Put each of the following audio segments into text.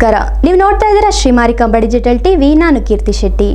ನಮಸ್ಕಾರ. ನೀವು ನೋಡ್ತಾ ಇದ್ದೀರಾ ಶ್ರೀಮಾರಿಕಾಂಬ ಡಿಜಿಟಲ್ ಟಿವಿ. ನಾನು ಕೀರ್ತಿ ಶೆಟ್ಟಿ.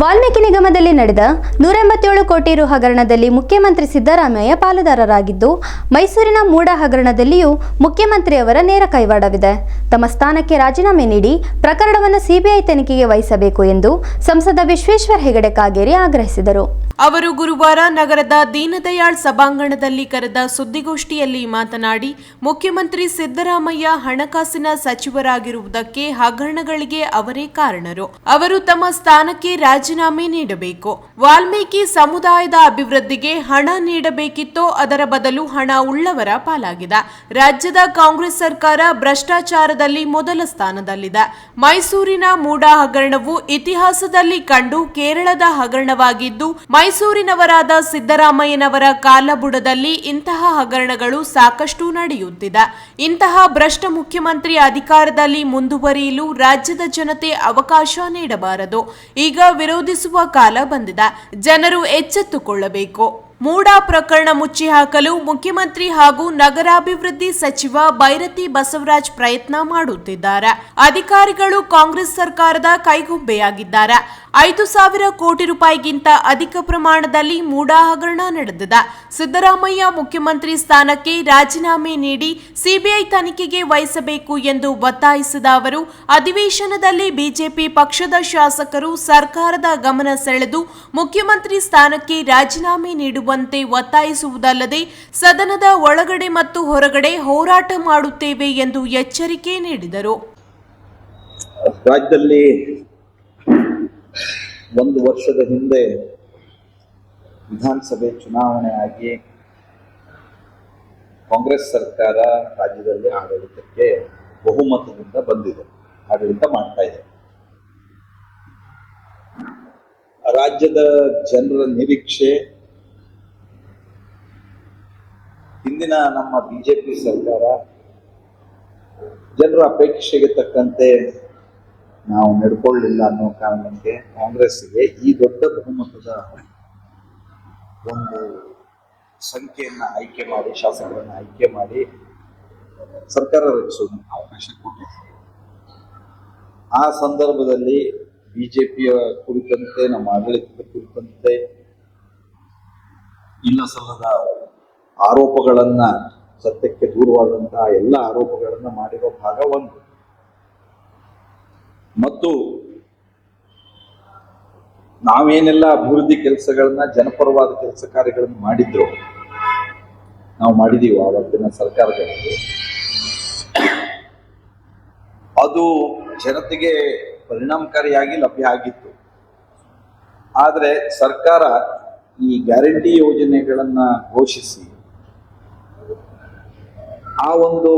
ವಾಲ್ಮೀಕಿ ನಿಗಮದಲ್ಲಿ ನಡೆದ ನೂರ ಎಂಬತ್ತೇಳು ಕೋಟಿ ರು ಹಗರಣದಲ್ಲಿ ಮುಖ್ಯಮಂತ್ರಿ ಸಿದ್ದರಾಮಯ್ಯ ಪಾಲುದಾರರಾಗಿದ್ದು ಮೈಸೂರಿನ ಮೂಡ ಹಗರಣದಲ್ಲಿಯೂ ಮುಖ್ಯಮಂತ್ರಿಯವರ ನೇರ ಕೈವಾಡವಿದೆ. ತಮ್ಮ ಸ್ಥಾನಕ್ಕೆ ರಾಜೀನಾಮೆ ನೀಡಿ ಪ್ರಕರಣವನ್ನು ಸಿಬಿಐ ತನಿಖೆಗೆ ವಹಿಸಬೇಕು ಎಂದು ಸಂಸದ ವಿಶ್ವೇಶ್ವರ ಹೆಗಡೆ ಕಾಗೇರಿ ಆಗ್ರಹಿಸಿದರು. ಅವರು ಗುರುವಾರ ನಗರದ ದೀನದಯಾಳ್ ಸಭಾಂಗಣದಲ್ಲಿ ಕರೆದ ಸುದ್ದಿಗೋಷ್ಠಿಯಲ್ಲಿ ಮಾತನಾಡಿ, ಮುಖ್ಯಮಂತ್ರಿ ಸಿದ್ದರಾಮಯ್ಯ ಹಣಕಾಸಿನ ಸಚಿವರಾಗಿರುವುದಕ್ಕೆ ಹಗರಣಗಳಿಗೆ ಅವರೇ ಕಾರಣರು. ಅವರು ತಮ್ಮ ಸ್ಥಾನಕ್ಕೆ ರಾಜೀನಾಮೆ ನೀಡಬೇಕು. ವಾಲ್ಮೀಕಿ ಸಮುದಾಯದ ಅಭಿವೃದ್ಧಿಗೆ ಹಣ ನೀಡಬೇಕಿತ್ತೋ ಅದರ ಬದಲು ಹಣ ಉಳ್ಳವರ ಪಾಲಾಗಿದ. ರಾಜ್ಯದ ಕಾಂಗ್ರೆಸ್ ಸರ್ಕಾರ ಭ್ರಷ್ಟಾಚಾರದಲ್ಲಿ ಮೊದಲ ಸ್ಥಾನದಲ್ಲಿದೆ. ಮೈಸೂರಿನ ಮೂಡ ಹಗರಣವು ಇತಿಹಾಸದಲ್ಲಿ ಕಂಡು ಕೇರಳದ ಹಗರಣವಾಗಿದ್ದು, ಮೈಸೂರಿನವರಾದ ಸಿದ್ದರಾಮಯ್ಯನವರ ಕಾಲಬುಡದಲ್ಲಿ ಇಂತಹ ಹಗರಣಗಳು ಸಾಕಷ್ಟು ನಡೆಯುತ್ತಿದೆ. ಇಂತಹ ಭ್ರಷ್ಟ ಮುಖ್ಯಮಂತ್ರಿ ಅಧಿಕಾರದಲ್ಲಿ ಮುಂದುವರಿಯಲು ರಾಜ್ಯದ ಜನತೆ ಅವಕಾಶ ನೀಡಬಾರದು. ಈಗ ವಿರೋಧಿಸುವ ಕಾಲ ಬಂದಿದೆ. ಜನರು ಎಚ್ಚೆತ್ತುಕೊಳ್ಳಬೇಕು. ಮೂಡಾ ಪ್ರಕರಣ ಮುಚ್ಚಿ ಹಾಕಲು ಮುಖ್ಯಮಂತ್ರಿ ಹಾಗೂ ನಗರಾಭಿವೃದ್ಧಿ ಸಚಿವ ಬೈರತಿ ಬಸವರಾಜ್ ಪ್ರಯತ್ನ ಮಾಡುತ್ತಿದ್ದಾರೆ. ಅಧಿಕಾರಿಗಳು ಕಾಂಗ್ರೆಸ್ ಸರ್ಕಾರದ ಕೈಗೊಂಬೆಯಾಗಿದ್ದಾರೆ. ಐದು ಸಾವಿರ ಕೋಟಿ ರೂಪಾಯಿಗಿಂತ ಅಧಿಕ ಪ್ರಮಾಣದಲ್ಲಿ ಮೂಡಾ ಹಗರಣ ನಡೆದಿದೆ. ಸಿದ್ದರಾಮಯ್ಯ ಮುಖ್ಯಮಂತ್ರಿ ಸ್ಥಾನಕ್ಕೆ ರಾಜೀನಾಮೆ ನೀಡಿ ಸಿಬಿಐ ತನಿಖೆಗೆ ವಹಿಸಬೇಕು ಎಂದು ಒತ್ತಾಯಿಸಿದ ಅವರು, ಅಧಿವೇಶನದಲ್ಲಿ ಬಿಜೆಪಿ ಪಕ್ಷದ ಶಾಸಕರು ಸರ್ಕಾರದ ಗಮನ ಸೆಳೆದು ಮುಖ್ಯಮಂತ್ರಿ ಸ್ಥಾನಕ್ಕೆ ರಾಜೀನಾಮೆ ನೀಡುವಂತೆ ಒತ್ತಾಯಿಸುವುದಲ್ಲದೆ ಸದನದ ಒಳಗಡೆ ಮತ್ತು ಹೊರಗಡೆ ಹೋರಾಟ ಮಾಡುತ್ತೇವೆ ಎಂದು ಎಚ್ಚರಿಕೆ ನೀಡಿದರು. ರಾಜ್ಯದಲ್ಲಿ ಒಂದು ವರ್ಷದ ಹಿಂದೆ ವಿಧಾನಸಭೆ ಚುನಾವಣೆ ಆಗಿ ಕಾಂಗ್ರೆಸ್ ಸರ್ಕಾರ ರಾಜ್ಯದಲ್ಲಿ ಆಡಳಿತಕ್ಕೆ ಬಹುಮತದಿಂದ ಬಂದಿದೆ. ಆಡಳಿತ ಮಾಡ್ತಾ ಇದೆ. ರಾಜ್ಯದ ಜನರ ನಿರೀಕ್ಷೆ ಹಿಂದಿನ ನಮ್ಮ ಬಿಜೆಪಿ ಸರ್ಕಾರ ಜನರ ಅಪೇಕ್ಷೆಗೆ ತಕ್ಕಂತೆ ನಾವು ನಡ್ಕೊಳ್ಳಿಲ್ಲ ಅನ್ನೋ ಕಾರಣಕ್ಕೆ ಕಾಂಗ್ರೆಸ್ಗೆ ಈ ದೊಡ್ಡ ಬಹುಮತದ ಒಂದು ಸಂಖ್ಯೆಯನ್ನ ಆಯ್ಕೆ ಮಾಡಿ, ಶಾಸಕರನ್ನ ಆಯ್ಕೆ ಮಾಡಿ ಸರ್ಕಾರ ರಚಿಸುವ ಅವಕಾಶ ಕೊಟ್ಟಿದೆ. ಆ ಸಂದರ್ಭದಲ್ಲಿ ಬಿಜೆಪಿಯ ಕುರಿತಂತೆ, ನಮ್ಮ ಆಡಳಿತದ ಕುರಿತಂತೆ ಇಲ್ಲ ಸಲ್ಲದ ಆರೋಪಗಳನ್ನ ಸತ್ಯಕ್ಕೆ ದೂರವಾದಂತಹ ಎಲ್ಲ ಆರೋಪಗಳನ್ನ ಮಾಡಿರೋ ಭಾಗ ಒಂದು. ಮತ್ತು ನಾವೇನೆಲ್ಲ ಅಭಿವೃದ್ಧಿ ಕೆಲಸಗಳನ್ನ, ಜನಪರವಾದ ಕೆಲಸ ಕಾರ್ಯಗಳನ್ನು ಮಾಡಿದ್ರು, ನಾವು ಮಾಡಿದೀವಿ ಆವತ್ತಿನ ಸರ್ಕಾರಗಳಲ್ಲಿ ಅದು ಜನತೆಗೆ ಪರಿಣಾಮಕಾರಿಯಾಗಿ ಲಭ್ಯ ಆಗಿತ್ತು. ಆದರೆ ಸರ್ಕಾರ ಈ ಗ್ಯಾರಂಟಿ ಯೋಜನೆಗಳನ್ನ ಘೋಷಿಸಿ ಆ ಒಂದು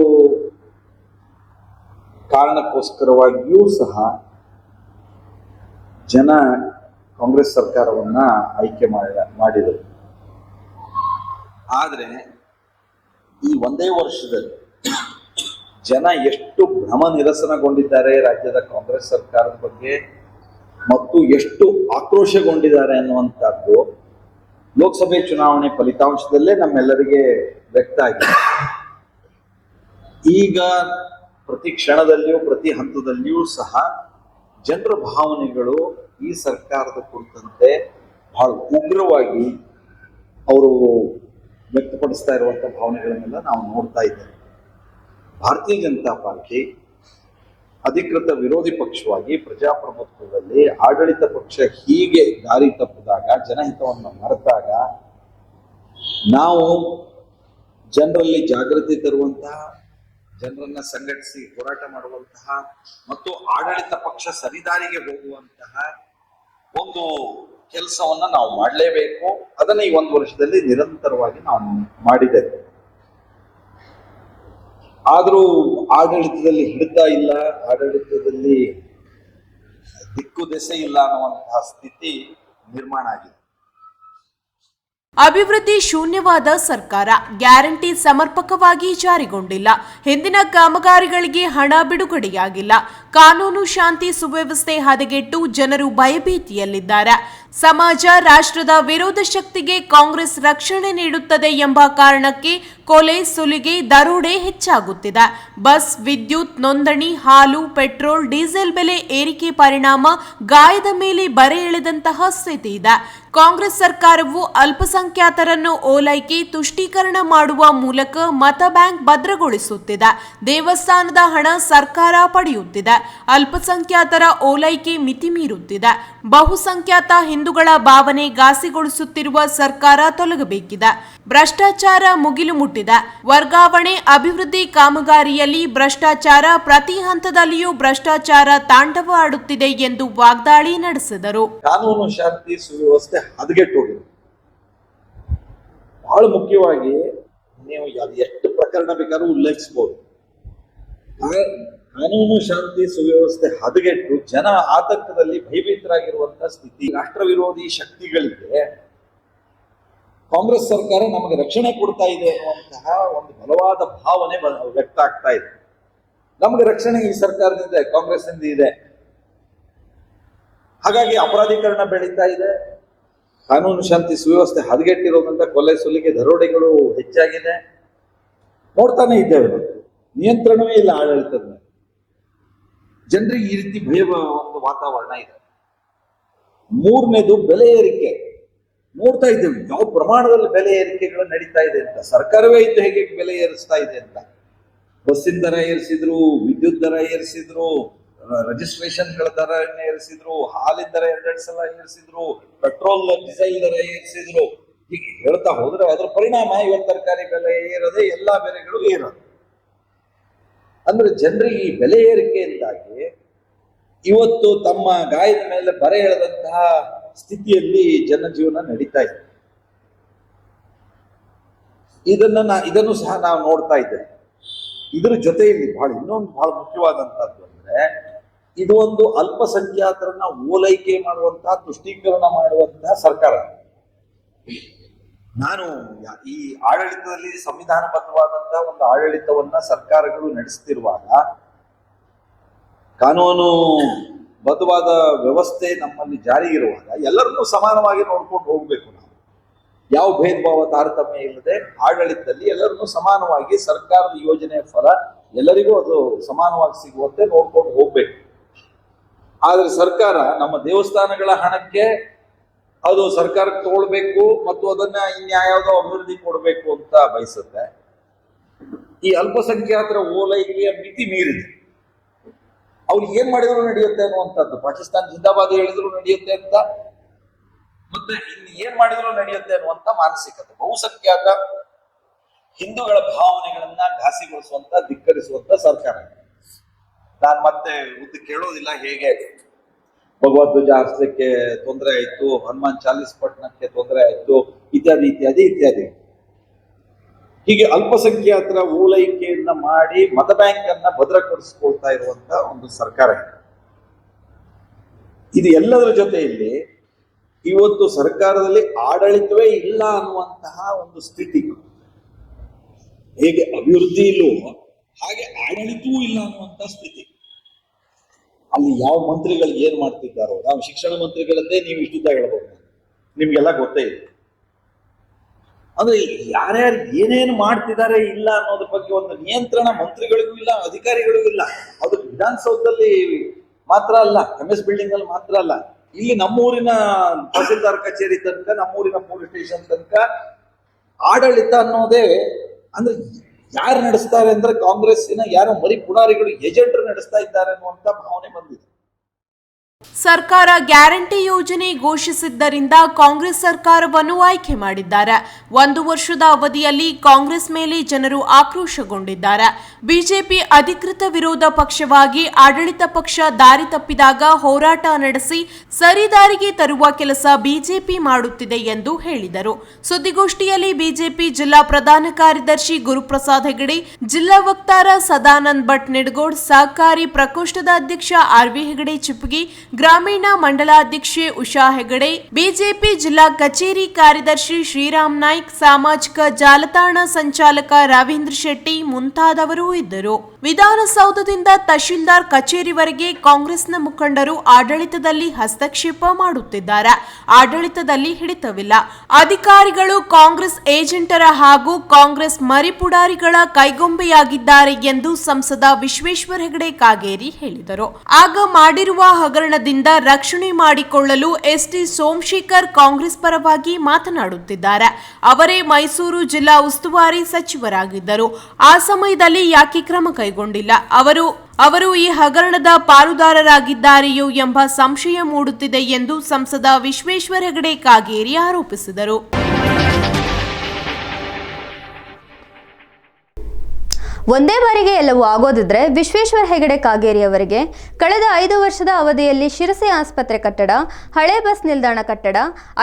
ಕಾರಣಕ್ಕೋಸ್ಕರವಾಗಿಯೂ ಸಹ ಜನ ಕಾಂಗ್ರೆಸ್ ಸರ್ಕಾರವನ್ನ ಆಯ್ಕೆ ಮಾಡ, ಮಾಡಿದರು. ಆದರೆ ಈ ಒಂದೇ ವರ್ಷದಲ್ಲಿ ಜನ ಎಷ್ಟು ಭ್ರಮ ನಿರಸನಗೊಂಡಿದ್ದಾರೆ ರಾಜ್ಯದ ಕಾಂಗ್ರೆಸ್ ಸರ್ಕಾರದ ಬಗ್ಗೆ ಮತ್ತು ಎಷ್ಟು ಆಕ್ರೋಶಗೊಂಡಿದ್ದಾರೆ ಅನ್ನುವಂಥದ್ದು ಲೋಕಸಭೆ ಚುನಾವಣೆ ಫಲಿತಾಂಶದಲ್ಲೇ ನಮ್ಮೆಲ್ಲರಿಗೆ ವ್ಯಕ್ತ ಆಗಿದೆ. ಈಗ ಪ್ರತಿ ಕ್ಷಣದಲ್ಲಿಯೂ, ಪ್ರತಿ ಹಂತದಲ್ಲಿಯೂ ಸಹ ಜನರ ಭಾವನೆಗಳು ಈ ಸರ್ಕಾರದ ಕುರಿತಂತೆ ಬಹಳ ಉಗ್ರವಾಗಿ ಅವರು ವ್ಯಕ್ತಪಡಿಸ್ತಾ ಇರುವಂಥ ಭಾವನೆಗಳನ್ನೆಲ್ಲ ನಾವು ನೋಡ್ತಾ ಇದ್ದೇವೆ. ಭಾರತೀಯ ಜನತಾ ಪಾರ್ಟಿ ಅಧಿಕೃತ ವಿರೋಧಿ ಪಕ್ಷವಾಗಿ ಪ್ರಜಾಪ್ರಭುತ್ವದಲ್ಲಿ ಆಡಳಿತ ಪಕ್ಷ ಹೀಗೆ ದಾರಿ ತಪ್ಪಿದಾಗ, ಜನಹಿತವನ್ನು ಮರೆತಾಗ ನಾವು ಜನರಲ್ಲಿ ಜಾಗೃತಿ ತರುವಂತಹ ಜನರನ್ನ ಸಂಘಟಿಸಿ ಹೋರಾಟ ಮಾಡುವಂತಹ ಮತ್ತು ಆಡಳಿತ ಪಕ್ಷ ಸರಿದಾರಿಗೆ ಹೋಗುವಂತಹ ಒಂದು ಕೆಲಸವನ್ನ ನಾವು ಮಾಡಲೇಬೇಕು. ಅದನ್ನ ಈ ಒಂದು ವರ್ಷದಲ್ಲಿ ನಿರಂತರವಾಗಿ ನಾವು ಮಾಡಿದ್ದೇವೆ ಆದರೂ ಆಡಳಿತದಲ್ಲಿ ಹಿಡಿತ ಇಲ್ಲ, ಆಡಳಿತದಲ್ಲಿ ದಿಕ್ಕು ದೆಸೆ ಇಲ್ಲ ಅನ್ನುವಂತಹ ಸ್ಥಿತಿ ನಿರ್ಮಾಣ ಆಗಿದೆ. ಅಭಿವೃದ್ಧಿ ಶೂನ್ಯವಾದ ಸರ್ಕಾರ ಗ್ಯಾರಂಟಿ ಸಮರ್ಪಕವಾಗಿ ಜಾರಿಗೊಂಡಿಲ್ಲ. ಹಿಂದಿನ ಕಾಮಗಾರಿಗಳಿಗೆ ಹಣ ಬಿಡುಗಡೆಯಾಗಿಲ್ಲ. ಕಾನೂನು ಶಾಂತಿ ಸುವ್ಯವಸ್ಥೆ ಹದಗೆಟ್ಟು ಜನರು ಭಯಭೀತಿಯಲ್ಲಿದ್ದಾರೆ. ಸಮಾಜ, ರಾಷ್ಟ್ರದ ವಿರೋಧ ಶಕ್ತಿಗೆ ಕಾಂಗ್ರೆಸ್ ರಕ್ಷಣೆ ನೀಡುತ್ತದೆ ಎಂಬ ಕಾರಣಕ್ಕೆ ಕೊಲೆ, ಸುಲಿಗೆ, ದರೋಡೆ ಹೆಚ್ಚಾಗುತ್ತಿದೆ. ಬಸ್, ವಿದ್ಯುತ್, ನೋಂದಣಿ, ಹಾಲು, ಪೆಟ್ರೋಲ್, ಡೀಸೆಲ್ ಬೆಲೆ ಏರಿಕೆ ಪರಿಣಾಮ, ಗಾಯದ ಮೇಲೆ ಬರೆ ಎಳೆದಂತಹ ಸ್ಥಿತಿ ಇದೆ. ಕಾಂಗ್ರೆಸ್ ಸರ್ಕಾರವು ಅಲ್ಪಸಂಖ್ಯಾತರನ್ನು ಓಲೈಕೆ, ತುಷ್ಟೀಕರಣ ಮಾಡುವ ಮೂಲಕ ಮತ ಬ್ಯಾಂಕ್ ಭದ್ರಗೊಳಿಸುತ್ತಿದೆ. ದೇವಸ್ಥಾನದ ಹಣ ಸರ್ಕಾರ ಪಡೆಯುತ್ತಿದೆ. ಅಲ್ಪಸಂಖ್ಯಾತರ ಓಲೈಕೆ ಮಿತಿ ಮೀರುತ್ತಿದೆ ಬಹುಸಂಖ್ಯಾತ ಹಿಂದೂಗಳ ಭಾವನೆ ಘಾಸಿಗೊಳಿಸುತ್ತಿರುವ ಸರ್ಕಾರ ತೊಲಗಬೇಕಿದೆ. ಭ್ರಷ್ಟಾಚಾರ ಮುಗಿಲು ಮುಟ್ಟಿದ. ವರ್ಗಾವಣೆ ಅಭಿವೃದ್ಧಿ ಕಾಮಗಾರಿಯಲ್ಲಿ ಭ್ರಷ್ಟಾಚಾರ, ಪ್ರತಿ ಹಂತದಲ್ಲಿಯೂ ಭ್ರಷ್ಟಾಚಾರ ತಾಂಡವ ಆಡುತ್ತಿದೆ ಎಂದು ವಾಗ್ದಾಳಿ ನಡೆಸಿದರು. ಕಾನೂನು ಶಾಂತಿ ಸುವ್ಯವಸ್ಥೆ ಹದಗೆಟ್ಟು ಹೋಗಿದೆ. ಬಹಳ ಮುಖ್ಯವಾಗಿ ನೀವು ಎಷ್ಟು ಪ್ರಕರಣ ಬೇಕಾದ್ರೂ ಉಲ್ಲೇಖಿಸಬಹುದು ಕಾನೂನು ಶಾಂತಿ ಸುವ್ಯವಸ್ಥೆ ಹದಗೆಟ್ಟು ಜನ ಆತಂಕದಲ್ಲಿ ಭಯಭೀತರಾಗಿರುವಂತಹ ಸ್ಥಿತಿ. ರಾಷ್ಟ್ರ ವಿರೋಧಿ ಶಕ್ತಿಗಳಿಗೆ ಕಾಂಗ್ರೆಸ್ ಸರ್ಕಾರ ನಮಗೆ ರಕ್ಷಣೆ ಕೊಡ್ತಾ ಇದೆ ಅನ್ನುವಂತಹ ಒಂದು ಬಲವಾದ ಭಾವನೆ ವ್ಯಕ್ತ ಆಗ್ತಾ ಇದೆ. ನಮಗೆ ರಕ್ಷಣೆ ಈ ಸರ್ಕಾರದಿಂದ ಕಾಂಗ್ರೆಸ್ನಿಂದ ಇದೆ. ಹಾಗಾಗಿ ಅಪರಾಧೀಕರಣ ಬೆಳೀತಾ ಇದೆ. ಕಾನೂನು ಶಾಂತಿ ಸುವ್ಯವಸ್ಥೆ ಹದಗೆಟ್ಟಿರೋದ್ರಿಂದ ಕೊಲೆ ಸುಲಿಗೆ ದರೋಡೆಗಳು ಹೆಚ್ಚಾಗಿದೆ. ನೋಡ್ತಾನೆ ಇದ್ದೇವೆ. ನಿಯಂತ್ರಣವೇ ಇಲ್ಲ ಆಡಳಿತದ ಜನರಿಗೆ ಈ ರೀತಿ ಭಯ ಒಂದು ವಾತಾವರಣ ಇದೆ. ಮೂರನೇದು ಬೆಲೆ ಏರಿಕೆ. ನೋಡ್ತಾ ಇದ್ದೇವೆ. ಯಾವ ಪ್ರಮಾಣದಲ್ಲಿ ಬೆಲೆ ಏರಿಕೆಗಳು ನಡೀತಾ ಇದೆ ಅಂತ. ಸರ್ಕಾರವೇ ಇದ್ದು ಹೇಗೆ ಬೆಲೆ ಏರಿಸ್ತಾ ಇದೆ ಅಂತ. ಬಸ್ಸಿನ ದರ ಏರಿಸಿದ್ರು, ವಿದ್ಯುತ್ ದರ ಏರಿಸಿದ್ರು ರಿಜಿಸ್ಟ್ರೇಷನ್ಗಳ ದರ ಏರಿಸಿದ್ರು, ಹಾಲಿನ ದರ ಎರಡೆರಡು ಸಲ ಏರಿಸಿದ್ರು ಪೆಟ್ರೋಲ್ ಡೀಸೆಲ್ ದರ ಏರಿಸಿದ್ರು. ಹೀಗೆ ಹೇಳ್ತಾ ಹೋದ್ರೆ ಅದರ ಪರಿಣಾಮ ಇವತ್ತು ತರಕಾರಿ ಬೆಲೆ ಏರದೆ ಎಲ್ಲಾ ಬೆಲೆಗಳು ಏರೋದು. ಅಂದ್ರೆ ಜನರಿಗೆ ಈ ಬೆಲೆ ಏರಿಕೆಯಿಂದಾಗಿ ಇವತ್ತು ತಮ್ಮ ಗಾಯದ ಮೇಲೆ ಬರೆ ಎಳೆದಂತಹ ಸ್ಥಿತಿಯಲ್ಲಿ ಜನಜೀವನ ನಡೀತಾ ಇದೆ. ಇದನ್ನ ನಾ, ಇದನ್ನು ಸಹ ನಾವು ನೋಡ್ತಾ ಇದ್ದೇವೆ. ಇದರ ಜೊತೆಯಲ್ಲಿ ಬಹಳ, ಇನ್ನೊಂದು ಬಹಳ ಮುಖ್ಯವಾದಂತಹದ್ದು ಅಂದ್ರೆ, ಇದು ಒಂದು ಅಲ್ಪಸಂಖ್ಯಾತರನ್ನ ಓಲೈಕೆ ಮಾಡುವಂತಹ, ತುಷ್ಟೀಕರಣ ಮಾಡುವಂತಹ ಸರ್ಕಾರ. ನಾನು ಈ ಆಡಳಿತದಲ್ಲಿ ಸಂವಿಧಾನಬದ್ಧವಾದಂತಹ ಒಂದು ಆಡಳಿತವನ್ನ ಸರ್ಕಾರಗಳು ನಡೆಸ್ತಿರುವಾಗ, ಕಾನೂನು ಬದ್ಧವಾದ ವ್ಯವಸ್ಥೆ ನಮ್ಮಲ್ಲಿ ಜಾರಿ ಇರುವಾಗ ಎಲ್ಲರನ್ನೂ ಸಮಾನವಾಗಿ ನೋಡ್ಕೊಂಡು ಹೋಗ್ಬೇಕು ನಾವು. ಯಾವ ಭೇದ ಭಾವ ತಾರತಮ್ಯ ಇಲ್ಲದೆ ಆಡಳಿತದಲ್ಲಿ ಎಲ್ಲರನ್ನೂ ಸಮಾನವಾಗಿ ಸರ್ಕಾರದ ಯೋಜನೆಯ ಫಲ ಎಲ್ಲರಿಗೂ ಅದು ಸಮಾನವಾಗಿ ಸಿಗುವಂತೆ ನೋಡ್ಕೊಂಡು ಹೋಗ್ಬೇಕು. ಆದರೆ ಸರ್ಕಾರ ನಮ್ಮ ದೇವಸ್ಥಾನಗಳ ಹಣಕ್ಕೆ ಅದು ಸರ್ಕಾರಕ್ಕೆ ತಗೊಳ್ಬೇಕು ಮತ್ತು ಅದನ್ನ ಇನ್ಯಾವುದೋ ಅಭಿವೃದ್ಧಿ ಕೊಡಬೇಕು ಅಂತ ಬಯಸುತ್ತೆ. ಈ ಅಲ್ಪಸಂಖ್ಯಾತರ ಓಲೈಕೆಯ ಮಿತಿ ಮೀರಿದೆ. ಅವ್ರು ಏನ್ ಮಾಡಿದ್ರು ನಡೆಯುತ್ತೆ ಅನ್ನುವಂಥದ್ದು. ಪಾಕಿಸ್ತಾನ ಜಿಂದಾಬಾದ್ ಹೇಳಿದ್ರು ನಡೆಯುತ್ತೆ ಅಂತ. ಮತ್ತೆ ಇನ್ನು ಏನ್ ಮಾಡಿದ್ರು ನಡೆಯುತ್ತೆ ಅನ್ನುವಂತ ಮಾನಸಿಕತೆ. ಬಹುಸಂಖ್ಯಾತ ಹಿಂದೂಗಳ ಭಾವನೆಗಳನ್ನ ಘಾಸಿಗೊಳಿಸುವಂತ, ಧಿಕ್ಕರಿಸುವಂತ ಸರ್ಕಾರ. ನಾನು ಮತ್ತೆ ಉದ್ದ ಕೇಳೋದಿಲ್ಲ ಹೇಗೆ. ಭಗವದ್ಧ್ವಜ ಹಾರಿಸಕ್ಕೆ ತೊಂದರೆ ಆಯ್ತು, ಹನುಮಾನ್ ಚಾಲೀಸ್ ಪಟ್ಟಣಕ್ಕೆ ತೊಂದರೆ ಆಯ್ತು, ಇತ್ಯಾದಿ ಇತ್ಯಾದಿ ಇತ್ಯಾದಿ. ಹೀಗೆ ಅಲ್ಪಸಂಖ್ಯಾತರ ಓಲೈಕೆಯನ್ನ ಮಾಡಿ ಮತ ಬ್ಯಾಂಕ್ ಅನ್ನ ಇರುವಂತ ಒಂದು ಸರ್ಕಾರ ಇದೆ. ಇದು ಎಲ್ಲದರ ಜೊತೆಯಲ್ಲಿ ಇವತ್ತು ಸರ್ಕಾರದಲ್ಲಿ ಆಡಳಿತವೇ ಇಲ್ಲ ಅನ್ನುವಂತಹ ಒಂದು ಸ್ಥಿತಿ. ಹೇಗೆ ಅಭಿವೃದ್ಧಿ ಇಲ್ಲೋ ಹಾಗೆ ಆಡಳಿತವೂ ಇಲ್ಲ ಅನ್ನುವಂತಹ ಸ್ಥಿತಿ. ಅಲ್ಲಿ ಯಾವ ಮಂತ್ರಿಗಳು ಏನ್ ಮಾಡ್ತಿದ್ದಾರೋ ನಾವು ಶಿಕ್ಷಣ ಮಂತ್ರಿಗಳದ್ದೇ ನೀವು ಇಷ್ಟಿದ್ದಾಗ ಹೇಳ್ಬೋದು. ನಿಮ್ಗೆಲ್ಲ ಗೊತ್ತೇ ಇದೆ. ಅಂದ್ರೆ ಯಾರ್ಯಾರು ಏನೇನು ಮಾಡ್ತಿದ್ದಾರೆ ಇಲ್ಲ ಅನ್ನೋದ್ರ ಬಗ್ಗೆ ಒಂದು ನಿಯಂತ್ರಣ ಮಂತ್ರಿಗಳಿಗೂ ಇಲ್ಲ, ಅಧಿಕಾರಿಗಳಿಗೂ ಇಲ್ಲ. ಅದು ವಿಧಾನಸೌಧದಲ್ಲಿ ಮಾತ್ರ ಅಲ್ಲ ಎಂ ಎಸ್ ಬಿಲ್ಡಿಂಗ್ ಅಲ್ಲಿ ಮಾತ್ರ ಅಲ್ಲ. ಇಲ್ಲಿ ನಮ್ಮೂರಿನ ತಹಸೀಲ್ದಾರ್ ಕಚೇರಿ ತನಕ, ನಮ್ಮೂರಿನ ಪೊಲೀಸ್ ಸ್ಟೇಷನ್ ತನಕ ಆಡಳಿತ ಅನ್ನೋದೇ ಅಂದ್ರೆ ಯಾರು ನಡೆಸ್ತಾರೆ ಅಂದ್ರೆ ಕಾಂಗ್ರೆಸ್ಸಿನ ಯಾರೋ ಮರಿ ಪುಡಾರಿಗಳು, ಏಜೆಂಟರು ನಡೆಸ್ತಾ ಇದ್ದಾರೆ ಅನ್ನುವಂತ ಭಾವನೆ ಬಂದಿದೆ. ಸರ್ಕಾರ ಗ್ಯಾರಂಟಿ ಯೋಜನೆ ಘೋಷಿಸಿದ್ದರಿಂದ ಕಾಂಗ್ರೆಸ್ ಸರ್ಕಾರವನ್ನು ಆಯ್ಕೆ ಮಾಡಿದ್ದಾರೆ. ಒಂದು ವರ್ಷದ ಅವಧಿಯಲ್ಲಿ ಕಾಂಗ್ರೆಸ್ ಮೇಲೆ ಜನರು ಆಕ್ರೋಶಗೊಂಡಿದ್ದಾರೆ. ಬಿಜೆಪಿ ಅಧಿಕೃತ ವಿರೋಧ ಪಕ್ಷವಾಗಿ ಆಡಳಿತ ಪಕ್ಷ ದಾರಿ ತಪ್ಪಿದಾಗ ಹೋರಾಟ ನಡೆಸಿ ಸರಿದಾರಿಗೆ ತರುವ ಕೆಲಸ ಬಿಜೆಪಿ ಮಾಡುತ್ತಿದೆ ಎಂದು ಹೇಳಿದರು. ಸುದ್ದಿಗೋಷ್ಠಿಯಲ್ಲಿ ಬಿಜೆಪಿ ಜಿಲ್ಲಾ ಪ್ರಧಾನ ಕಾರ್ಯದರ್ಶಿ ಗುರುಪ್ರಸಾದ್ ಹೆಗಡೆ, ಜಿಲ್ಲಾ ವಕ್ತಾರ ಸದಾನಂದ್ ಭಟ್ ನಿಡಗೋಡ್, ಸಹಕಾರಿ ಪ್ರಕೋಷ್ಠದ ಅಧ್ಯಕ್ಷ ಆರ್ವಿ ಹೆಗಡೆ ಚಿಪ್ಪಗಿ ಗ್ರಾಮೀಣ ಮಂಡಲಾಧ್ಯಕ್ಷೆ ಉಷಾ ಹೆಗಡೆ, ಬಿಜೆಪಿ ಜಿಲ್ಲಾ ಕಚೇರಿ ಕಾರ್ಯದರ್ಶಿ ಶ್ರೀರಾಮ್ ನಾಯ್ಕ್, ಸಾಮಾಜಿಕ ಜಾಲತಾಣ ಸಂಚಾಲಕ ರವೀಂದ್ರ ಶೆಟ್ಟಿ ಮುಂತಾದವರು ಇದ್ದರು. ವಿಧಾನಸೌಧದಿಂದ ತಹಶೀಲ್ದಾರ್ ಕಚೇರಿವರೆಗೆ ಕಾಂಗ್ರೆಸ್ನ ಮುಖಂಡರು ಆಡಳಿತದಲ್ಲಿ ಹಸ್ತಕ್ಷೇಪ ಮಾಡುತ್ತಿದ್ದಾರೆ. ಆಡಳಿತದಲ್ಲಿ ಹಿಡಿತವಿಲ್ಲ. ಅಧಿಕಾರಿಗಳು ಕಾಂಗ್ರೆಸ್ ಏಜೆಂಟರ ಹಾಗೂ ಕಾಂಗ್ರೆಸ್ ಮರಿಪುಡಾರಿಗಳ ಕೈಗೊಂಬೆಯಾಗಿದ್ದಾರೆ ಎಂದು ಸಂಸದ ವಿಶ್ವೇಶ್ವರ ಹೆಗಡೆ ಕಾಗೇರಿ ಹೇಳಿದರು. ಆಗ ಮಾಡಿರುವ ಹಗರಣದಿಂದ ರಕ್ಷಣೆ ಮಾಡಿಕೊಳ್ಳಲು ಎಸ್ಟಿ ಸೋಮಶೇಖರ್ ಕಾಂಗ್ರೆಸ್ ಪರವಾಗಿ ಮಾತನಾಡುತ್ತಿದ್ದಾರೆ. ಅವರೇ ಮೈಸೂರು ಜಿಲ್ಲಾ ಉಸ್ತುವಾರಿ ಸಚಿವರಾಗಿದ್ದರು. ಆ ಸಮಯದಲ್ಲಿ ಯಾಕೆ ಕ್ರಮ ಕೈಗೊಂಡಿಲ್ಲ? ಅವರು ಅವರು ಈ ಹಗರಣದ ಪಾಲುದಾರರಾಗಿದ್ದಾರೆಯೋ ಎಂಬ ಸಂಶಯ ಮೂಡುತ್ತಿದೆ ಎಂದು ಸಂಸದ ವಿಶ್ವೇಶ್ವರ ಹೆಗಡೆ ಕಾಗೇರಿ ಆರೋಪಿಸಿದರು. ಒಂದೇ ಬಾರಿಗೆ ಎಲ್ಲವೂ ಆಗೋದಿದ್ರೆ ವಿಶ್ವೇಶ್ವರ ಹೆಗಡೆ ಕಾಗೇರಿ ಅವರಿಗೆ ಕಳೆದ ಐದು ವರ್ಷದ ಅವಧಿಯಲ್ಲಿ ಶಿರಸಿ ಆಸ್ಪತ್ರೆ ಕಟ್ಟಡ, ಹಳೆ ಬಸ್ ನಿಲ್ದಾಣ ಕಟ್ಟಡ,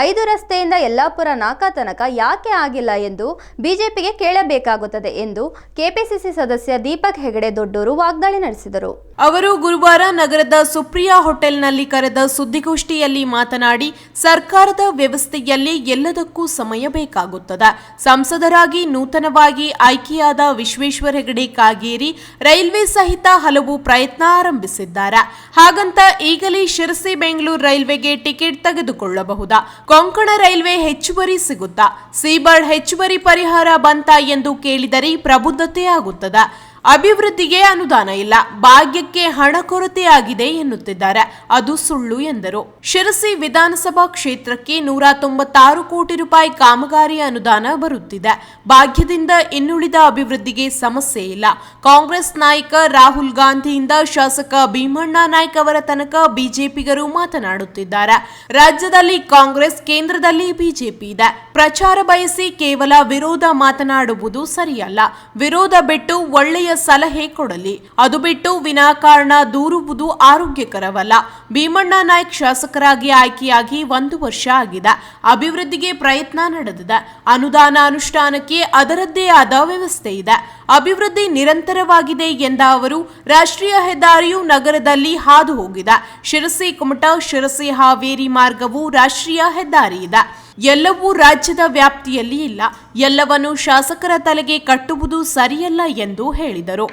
ಐದು ರಸ್ತೆಯಿಂದ ಯಲ್ಲಾಪುರ ನಾಕಾ ತನಕ ಯಾಕೆ ಆಗಿಲ್ಲ ಎಂದು ಬಿಜೆಪಿಗೆ ಕೇಳಬೇಕಾಗುತ್ತದೆ ಎಂದು ಕೆಪಿಸಿಸಿ ಸದಸ್ಯ ದೀಪಕ್ ಹೆಗಡೆ ದೊಡ್ಡೂರು ವಾಗ್ದಾಳಿ ನಡೆಸಿದರು. ಅವರು ಗುರುವಾರ ನಗರದ ಸುಪ್ರಿಯಾ ಹೋಟೆಲ್ನಲ್ಲಿ ಕರೆದ ಸುದ್ದಿಗೋಷ್ಠಿಯಲ್ಲಿ ಮಾತನಾಡಿ, ಸರ್ಕಾರದ ವ್ಯವಸ್ಥೆಯಲ್ಲಿ ಎಲ್ಲದಕ್ಕೂ ಸಮಯ ಬೇಕಾಗುತ್ತದೆ. ಸಂಸದರಾಗಿ ನೂತನವಾಗಿ ಆಯ್ಕೆಯಾದ ವಿಶ್ವೇಶ್ವರ ಹೆಗಡೆ ಕಾಗೇರಿ ರೈಲ್ವೆ ಸಹಿತ ಹಲವು ಪ್ರಯತ್ನ ಆರಂಭಿಸಿದ್ದಾರೆ. ಹಾಗಂತ ಈಗಲೇ ಶಿರಸಿ ಬೆಂಗಳೂರು ರೈಲ್ವೆಗೆ ಟಿಕೆಟ್ ತೆಗೆದುಕೊಳ್ಳಬಹುದಾ. ಕೊಂಕಣ ರೈಲ್ವೆ ಹೆಚ್ಚುವರಿ ಸಿಗುತ್ತಾ? ಸೀಬರ್ಡ್ ಹೆಚ್ಚುವರಿ ಪರಿಹಾರ ಬಂತಾ ಎಂದು ಕೇಳಿದರೆ ಪ್ರಬುದ್ಧತೆ ಆಗುತ್ತದೆ? ಅಭಿವೃದ್ಧಿಗೆ ಅನುದಾನ ಇಲ್ಲ. ಭಾಗ್ಯಕ್ಕೆ ಹಣ ಕೊರತೆಯಾಗಿದೆ ಎನ್ನುತ್ತಿದ್ದಾರೆ. ಅದು ಸುಳ್ಳು ಎಂದರು. ಶಿರಸಿ ವಿಧಾನಸಭಾ ಕ್ಷೇತ್ರಕ್ಕೆ ನೂರ ತೊಂಬತ್ತಾರು ಕೋಟಿ ರೂಪಾಯಿ ಕಾಮಗಾರಿ ಅನುದಾನ ಬರುತ್ತಿದೆ. ಭಾಗ್ಯದಿಂದ ಇನ್ನುಳಿದ ಅಭಿವೃದ್ಧಿಗೆ ಸಮಸ್ಯೆ ಇಲ್ಲ. ಕಾಂಗ್ರೆಸ್ ನಾಯಕ ರಾಹುಲ್ ಗಾಂಧಿಯಿಂದ ಶಾಸಕ ಭೀಮಣ್ಣ ನಾಯ್ಕ ಅವರ ತನಕ ಬಿಜೆಪಿಗರು ಮಾತನಾಡುತ್ತಿದ್ದಾರೆ. ರಾಜ್ಯದಲ್ಲಿ ಕಾಂಗ್ರೆಸ್, ಕೇಂದ್ರದಲ್ಲಿ ಬಿಜೆಪಿ ಇದೆ. ಪ್ರಚಾರ ಬಯಸಿ ಕೇವಲ ವಿರೋಧ ಮಾತನಾಡುವುದು ಸರಿಯಲ್ಲ. ವಿರೋಧ ಬಿಟ್ಟು ಒಳ್ಳೆಯ ಸಲಹೆ ಕೊಡಲಿ. ಅದು ಬಿಟ್ಟು ವಿನಾಕಾರಣ ದೂರುವುದು ಆರೋಗ್ಯಕರವಲ್ಲ. ಭೀಮಣ್ಣ ನಾಯ್ಕ್ ಶಾಸಕರಾಗಿ ಆಯ್ಕೆಯಾಗಿ ಒಂದು ವರ್ಷ ಆಗಿದೆ. ಅಭಿವೃದ್ಧಿಗೆ ಪ್ರಯತ್ನ ನಡೆದಿದೆ. ಅನುದಾನ ಅನುಷ್ಠಾನಕ್ಕೆ ಅದರದ್ದೇ ಆದ ವ್ಯವಸ್ಥೆ ಇದೆ. ಅಭಿವೃದ್ಧಿ ನಿರಂತರವಾಗಿದೆ ಎಂದ ಅವರು, ರಾಷ್ಟ್ರೀಯ ಹೆದ್ದಾರಿಯು ನಗರದಲ್ಲಿ ಹಾದು ಹೋಗಿದೆ. ಶಿರಸಿ ಕುಮಟ, ಶಿರಸಿ ಹಾವೇರಿ ಮಾರ್ಗವು ರಾಷ್ಟ್ರೀಯ ಹೆದ್ದಾರಿ ಇದೆ. ಎಲ್ಲವೂ ರಾಜ್ಯದ ವ್ಯಾಪ್ತಿಯಲ್ಲಿ ಇಲ್ಲ. ಎಲ್ಲವನ್ನು ಶಾಸಕರ ತಲೆಗೆ ಕಟ್ಟುವುದು ಸರಿಯಲ್ಲ ಎಂದು ಹೇಳಿದರು.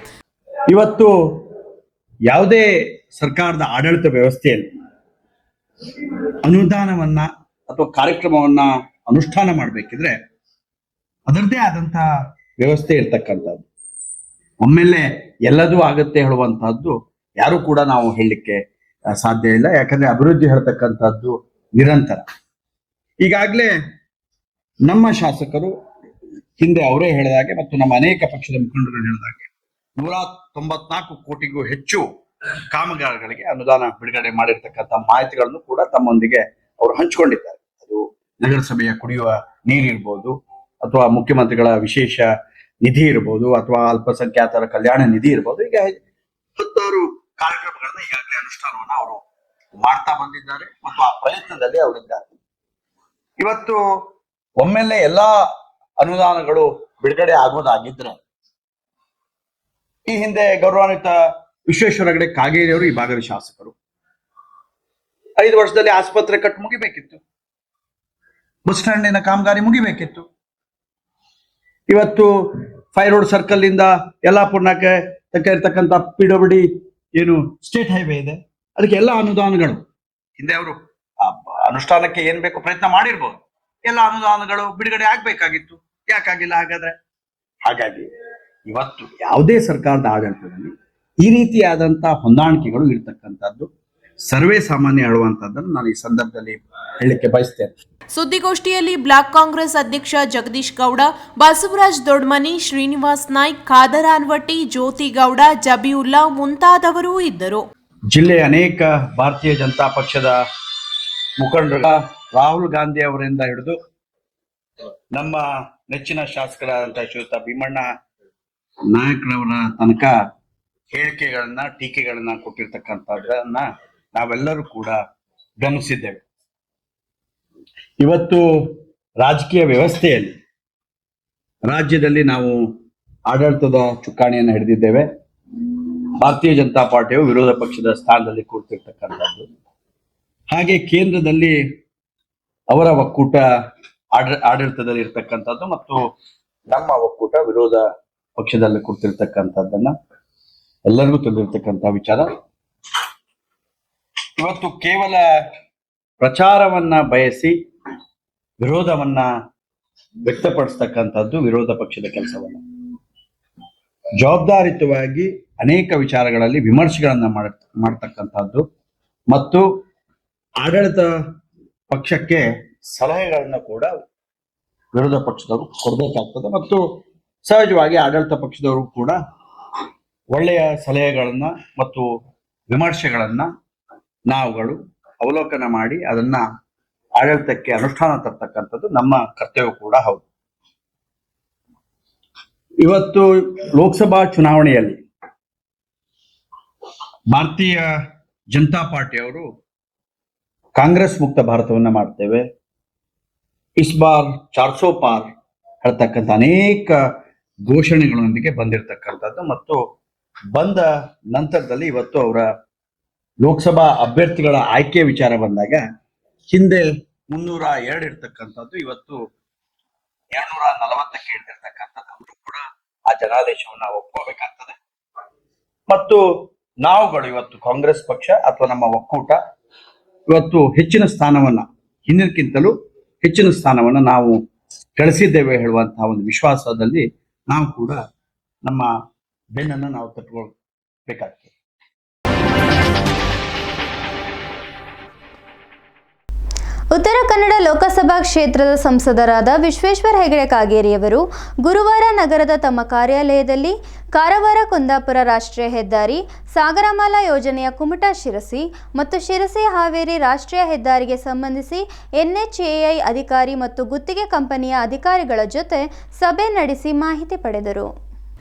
ಇವತ್ತು ಯಾವುದೇ ಸರ್ಕಾರದ ಆಡಳಿತ ವ್ಯವಸ್ಥೆಯಲ್ಲಿ ಅನುದಾನವನ್ನ ಅಥವಾ ಕಾರ್ಯಕ್ರಮವನ್ನ ಅನುಷ್ಠಾನ ಮಾಡಬೇಕಿದ್ರೆ ಅದರದೇ ಆದಂತಹ ವ್ಯವಸ್ಥೆ ಇರ್ತಕ್ಕಂಥದ್ದು. ಒಮ್ಮೆಲೆ ಎಲ್ಲದೂ ಆಗತ್ತೆ ಹೇಳುವಂತಹದ್ದು ಯಾರು ಕೂಡ ನಾವು ಹೇಳಲಿಕ್ಕೆ ಸಾಧ್ಯ ಇಲ್ಲ. ಯಾಕಂದ್ರೆ ಅಭಿವೃದ್ಧಿ ಹೇಳ್ತಕ್ಕಂಥದ್ದು ನಿರಂತರ. ಈಗಾಗಲೇ ನಮ್ಮ ಶಾಸಕರು ಹಿಂದೆ ಅವರೇ ಹೇಳಿದಾಗೆ ಮತ್ತು ನಮ್ಮ ಅನೇಕ ಪಕ್ಷದ ಮುಖಂಡರು ಹೇಳಿದಾಗೆ ನೂರ ತೊಂಬತ್ನಾಲ್ಕು ಕೋಟಿಗೂ ಹೆಚ್ಚು ಕಾಮಗಾರಿಗಳಿಗೆ ಅನುದಾನ ಬಿಡುಗಡೆ ಮಾಡಿರ್ತಕ್ಕಂಥ ಮಾಹಿತಿಗಳನ್ನು ಕೂಡ ತಮ್ಮೊಂದಿಗೆ ಅವರು ಹಂಚಿಕೊಂಡಿದ್ದಾರೆ. ಅದು ನಗರಸಭೆಯ ಕುಡಿಯುವ ನೀರಿರ್ಬೋದು ಅಥವಾ ಮುಖ್ಯಮಂತ್ರಿಗಳ ವಿಶೇಷ ನಿಧಿ ಇರ್ಬೋದು ಅಥವಾ ಅಲ್ಪಸಂಖ್ಯಾತರ ಕಲ್ಯಾಣ ನಿಧಿ ಇರ್ಬೋದು ಈಗ ಹತ್ತಾರು ಕಾರ್ಯಕ್ರಮಗಳನ್ನ ಈಗಾಗಲೇ ಅನುಷ್ಠಾನವನ್ನ ಅವರು ಮಾಡ್ತಾ ಬಂದಿದ್ದಾರೆ ಮತ್ತು ಆ ಪ್ರಯತ್ನದಲ್ಲಿ ಅವರಿದ್ದಾರೆ. ಇವತ್ತು ಒಮ್ಮೆಲೆ ಎಲ್ಲಾ ಅನುದಾನಗಳು ಬಿಡುಗಡೆ ಆಗೋದಾಗಿದ್ರೆ ಈ ಹಿಂದೆ ಗೌರವಾನ್ವಿತ ವಿಶ್ವೇಶ್ವರ ಹೆಗಡೆ ಕಾಗೇರಿ ಅವರು ಈ ಭಾಗದ ಶಾಸಕರು. ಐದು ವರ್ಷದಲ್ಲಿ ಆಸ್ಪತ್ರೆ ಕಟ್ ಮುಗಿಬೇಕಿತ್ತು. ಬಸ್ ಸ್ಟ್ಯಾಂಡಿನ ಕಾಮಗಾರಿ ಮುಗಿಬೇಕಿತ್ತು. ಇವತ್ತು ಫೈರ್ ರೋಡ್ ಸರ್ಕಲ್ ಇಂದ ಯಲ್ಲಾಪುರ್ನಕ್ಕೆ ತಕ್ಕ ಇರ್ತಕ್ಕಂಥ ಪಿ ಡಬ್ಲ್ಯೂ ಏನು ಸ್ಟೇಟ್ ಹೈವೇ ಇದೆ. ಅದಕ್ಕೆ ಎಲ್ಲ ಅನುದಾನಗಳು. ಹಿಂದೆ ಅವರು ಅನುಷ್ಠಾನಕ್ಕೆ ಏನ್ ಬೇಕು ಪ್ರಯತ್ನ ಮಾಡಿರ್ಬೋದು. ಎಲ್ಲ ಅನುದಾನಗಳು ಬಿಡುಗಡೆ ಆಗ್ಬೇಕಾಗಿತ್ತು. ಯಾಕಾಗಿಲ್ಲ ಹಾಗಾದ್ರೆ? ಹಾಗಾಗಿ ಇವತ್ತು ಯಾವುದೇ ಸರ್ಕಾರದ ಆಡಳಿತದಲ್ಲಿ ಈ ರೀತಿಯಾದಂತಹ ಹೊಂದಾಣಿಕೆಗಳು ಇರ್ತಕ್ಕಂಥದ್ದು ಸರ್ವೇ ಸಾಮಾನ್ಯ ಹೇಳುವಂತದ್ದನ್ನು ನಾನು ಈ ಸಂದರ್ಭದಲ್ಲಿ ಹೇಳಲಿಕ್ಕೆ ಬಯಸ್ತೇನೆ. ಸುದ್ದಿಗೋಷ್ಠಿಯಲ್ಲಿ ಬ್ಲಾಕ್ ಕಾಂಗ್ರೆಸ್ ಅಧ್ಯಕ್ಷ ಜಗದೀಶ್ ಗೌಡ ಬಸವರಾಜ್ ದೊಡ್ಮನಿ ಶ್ರೀನಿವಾಸ್ ನಾಯ್ಕ್ ಖಾದರ್ ಅನ್ವಟ್ಟಿ ಜ್ಯೋತಿ ಗೌಡ ಜಬಿಯುಲ್ಲಾ ಮುಂತಾದವರು ಇದ್ದರು. ಜಿಲ್ಲೆಯ ಅನೇಕ ಭಾರತೀಯ ಜನತಾ ಪಕ್ಷದ ಮುಖಂಡರ ರಾಹುಲ್ ಗಾಂಧಿ ಅವರಿಂದ ಹಿಡಿದು ನಮ್ಮ ನೆಚ್ಚಿನ ಶಾಸಕರಾದಂತಹ ಶ್ರೀಯುತ ಭೀಮಣ್ಣ ನಾಯಕರವರ ತನಕ ಹೇಳಿಕೆಗಳನ್ನ, ಟೀಕೆಗಳನ್ನ ಕೊಟ್ಟಿರ್ತಕ್ಕಂಥದ್ದನ್ನ ನಾವೆಲ್ಲರೂ ಕೂಡ ಗಮನಿಸಿದ್ದೇವೆ. ಇವತ್ತು ರಾಜಕೀಯ ವ್ಯವಸ್ಥೆಯಲ್ಲಿ ರಾಜ್ಯದಲ್ಲಿ ನಾವು ಆಡಳಿತದ ಚುಕ್ಕಾಣಿಯನ್ನು ಹಿಡಿದಿದ್ದೇವೆ. ಭಾರತೀಯ ಜನತಾ ಪಾರ್ಟಿಯು ವಿರೋಧ ಪಕ್ಷದ ಸ್ಥಾನದಲ್ಲಿ ಕೂರ್ತಿರ್ತಕ್ಕಂಥದ್ದು. ಹಾಗೆ ಕೇಂದ್ರದಲ್ಲಿ ಅವರ ಒಕ್ಕೂಟ ಆಡ ಆಡಳಿತದಲ್ಲಿ ಇರ್ತಕ್ಕಂಥದ್ದು ಮತ್ತು ನಮ್ಮ ಒಕ್ಕೂಟ ವಿರೋಧ ಪಕ್ಷದಲ್ಲಿ ಕೊಡ್ತಿರ್ತಕ್ಕಂಥದ್ದನ್ನ ಎಲ್ಲರಿಗೂ ತಿಳಿದಿರ್ತಕ್ಕಂಥ ವಿಚಾರ. ಇವತ್ತು ಕೇವಲ ಪ್ರಚಾರವನ್ನ ಬಯಸಿ ವಿರೋಧವನ್ನ ವ್ಯಕ್ತಪಡಿಸ್ತಕ್ಕಂಥದ್ದು ವಿರೋಧ ಪಕ್ಷದ ಕೆಲಸವಲ್ಲ. ಜವಾಬ್ದಾರಿತವಾಗಿ ಅನೇಕ ವಿಚಾರಗಳಲ್ಲಿ ವಿಮರ್ಶೆಗಳನ್ನ ಮಾಡ, ಮಾಡ್ತಕ್ಕಂಥದ್ದು ಮತ್ತು ಆಡಳಿತ ಪಕ್ಷಕ್ಕೆ ಸಲಹೆಗಳನ್ನ ಕೂಡ ವಿರೋಧ ಪಕ್ಷದವರು ಕೊಡಬೇಕಾಗ್ತದೆ ಮತ್ತು ಸಹಜವಾಗಿ ಆಡಳಿತ ಪಕ್ಷದವರು ಕೂಡ ಒಳ್ಳೆಯ ಸಲಹೆಗಳನ್ನ ಮತ್ತು ವಿಮರ್ಶೆಗಳನ್ನ ನಾವುಗಳು ಅವಲೋಕನ ಮಾಡಿ ಅದನ್ನ ಆಡಳಿತಕ್ಕೆ ಅನುಷ್ಠಾನ ತರ್ತಕ್ಕಂಥದ್ದು ನಮ್ಮ ಕರ್ತವ್ಯ ಕೂಡ ಹೌದು. ಇವತ್ತು ಲೋಕಸಭಾ ಚುನಾವಣೆಯಲ್ಲಿ ಭಾರತೀಯ ಜನತಾ ಪಾರ್ಟಿಯವರು ಕಾಂಗ್ರೆಸ್ ಮುಕ್ತ ಭಾರತವನ್ನ ಮಾಡ್ತೇವೆ. ಇಸ್ ಬಾರ್ ಚಾರ್ಸೋ ಪಾರ್ ಹೇಳ್ತಕ್ಕಂಥ ಅನೇಕ ಘೋಷಣೆಗಳೊಂದಿಗೆ ಬಂದಿರತಕ್ಕಂಥದ್ದು ಮತ್ತು ಬಂದ ನಂತರದಲ್ಲಿ ಇವತ್ತು ಅವರ ಲೋಕಸಭಾ ಅಭ್ಯರ್ಥಿಗಳ ಆಯ್ಕೆ ವಿಚಾರ ಬಂದಾಗ ಹಿಂದೆ ಮುನ್ನೂರ ಎರಡು ಇರ್ತಕ್ಕಂಥದ್ದು, ಇವತ್ತು ಎರಡ್ನೂರ ನಲವತ್ತಕ್ಕೆ ಇಳಿದಿರ್ತಕ್ಕಂಥದ್ದು ಅವರು ಕೂಡ ಆ ಜನಾದೇಶವನ್ನು ಒಪ್ಕೋಬೇಕಾಗ್ತದೆ. ಮತ್ತು ನಾವುಗಳು ಇವತ್ತು ಕಾಂಗ್ರೆಸ್ ಪಕ್ಷ ಅಥವಾ ನಮ್ಮ ಒಕ್ಕೂಟ ಇವತ್ತು ಹೆಚ್ಚಿನ ಸ್ಥಾನವನ್ನ, ಹಿಂದಿನಕ್ಕಿಂತಲೂ ಹೆಚ್ಚಿನ ಸ್ಥಾನವನ್ನ ನಾವು ಗಳಿಸಿದ್ದೇವೆ ಹೇಳುವಂತಹ ಒಂದು ವಿಶ್ವಾಸದಲ್ಲಿ ನಾವು ಕೂಡ ನಮ್ಮ ಬೆನ್ನನ್ನು ನಾವು ತಟ್ಕೊಳ್ಬೇಕಾಗ್ತದೆ ಉತ್ತರ ಕನ್ನಡ ಲೋಕಸಭಾ ಕ್ಷೇತ್ರದ ಸಂಸದರಾದ ವಿಶ್ವೇಶ್ವರ ಹೆಗಡೆ ಕಾಗೇರಿಯವರು ಗುರುವಾರ ನಗರದ ತಮ್ಮ ಕಾರ್ಯಾಲಯದಲ್ಲಿ ಕಾರವಾರ ಕುಂದಾಪುರ ರಾಷ್ಟ್ರೀಯ ಹೆದ್ದಾರಿ, ಸಾಗರಮಾಲಾ ಯೋಜನೆಯ ಕುಮಟಾ ಶಿರಸಿ ಮತ್ತು ಶಿರಸಿ ಹಾವೇರಿ ರಾಷ್ಟ್ರೀಯ ಹೆದ್ದಾರಿಗೆ ಸಂಬಂಧಿಸಿ ಎನ್ಎಚ್ಎಐ ಅಧಿಕಾರಿ ಮತ್ತು ಗುತ್ತಿಗೆ ಕಂಪನಿಯ ಅಧಿಕಾರಿಗಳ ಜೊತೆ ಸಭೆ ನಡೆಸಿ ಮಾಹಿತಿ ಪಡೆದರು.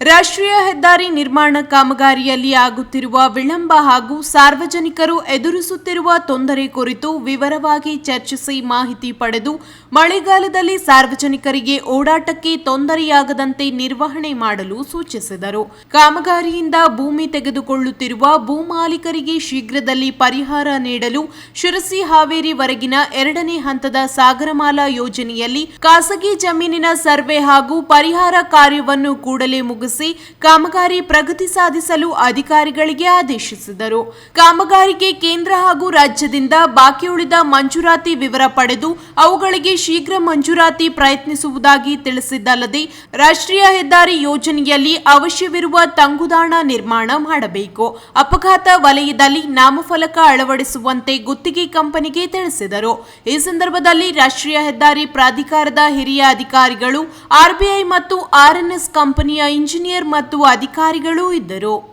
ರಾಷ್ಟ್ರೀಯ ಹೆದ್ದಾರಿ ನಿರ್ಮಾಣ ಕಾಮಗಾರಿಯಲ್ಲಿ ಆಗುತ್ತಿರುವ ವಿಳಂಬ ಹಾಗೂ ಸಾರ್ವಜನಿಕರು ಎದುರಿಸುತ್ತಿರುವ ತೊಂದರೆ ಕುರಿತು ವಿವರವಾಗಿ ಚರ್ಚಿಸಿ ಮಾಹಿತಿ ಪಡೆದು ಮಳೆಗಾಲದಲ್ಲಿ ಸಾರ್ವಜನಿಕರಿಗೆ ಓಡಾಟಕ್ಕೆ ತೊಂದರೆಯಾಗದಂತೆ ನಿರ್ವಹಣೆ ಮಾಡಲು ಸೂಚಿಸಿದರು. ಕಾಮಗಾರಿಯಿಂದ ಭೂಮಿ ತೆಗೆದುಕೊಳ್ಳುತ್ತಿರುವ ಭೂಮಾಲೀಕರಿಗೆ ಶೀಘ್ರದಲ್ಲಿ ಪರಿಹಾರ ನೀಡಲು ಶಿರಸಿ ಹಾವೇರಿವರೆಗಿನ ಎರಡನೇ ಹಂತದ ಸಾಗರಮಾಲಾ ಯೋಜನೆಯಲ್ಲಿ ಖಾಸಗಿ ಜಮೀನಿನ ಸರ್ವೆ ಹಾಗೂ ಪರಿಹಾರ ಕಾರ್ಯವನ್ನು ಕೂಡಲೇ ಮುಗಿಸಿ ಕಾಮಗಾರಿ ಪ್ರಗತಿ ಸಾಧಿಸಲು ಅಧಿಕಾರಿಗಳಿಗೆ ಆದೇಶಿಸಿದರು. ಕಾಮಗಾರಿಗೆ ಕೇಂದ್ರ ಹಾಗೂ ರಾಜ್ಯದಿಂದ ಬಾಕಿ ಉಳಿದ ಮಂಜೂರಾತಿ ವಿವರ ಪಡೆದು ಅವುಗಳಿಗೆ ಶೀಘ್ರ ಮಂಜೂರಾತಿ ಪ್ರಯತ್ನಿಸುವುದಾಗಿ ತಿಳಿಸಿದ್ದಲ್ಲದೆ, ರಾಷ್ಟ್ರೀಯ ಹೆದ್ದಾರಿ ಯೋಜನೆಯಲ್ಲಿ ಅವಶ್ಯವಿರುವ ತಂಗುದಾಣ ನಿರ್ಮಾಣ ಮಾಡಬೇಕು. ಅಪಘಾತ ವಲಯದಲ್ಲಿ ನಾಮಫಲಕ ಅಳವಡಿಸುವಂತೆ ಗುತ್ತಿಗೆ ಕಂಪನಿಗೆ ತಿಳಿಸಿದರು. ಈ ಸಂದರ್ಭದಲ್ಲಿ ರಾಷ್ಟ್ರೀಯ ಹೆದ್ದಾರಿ ಪ್ರಾಧಿಕಾರದ ಹಿರಿಯ ಅಧಿಕಾರಿಗಳು, ಆರ್ಬಿಐ ಮತ್ತು ಆರ್ಎನ್ಎಸ್ ಕಂಪನಿಯ ಇಂಜಿನಿಯರ್ ಮತ್ತು ಅಧಿಕಾರಿಗಳು ಇದ್ದರು.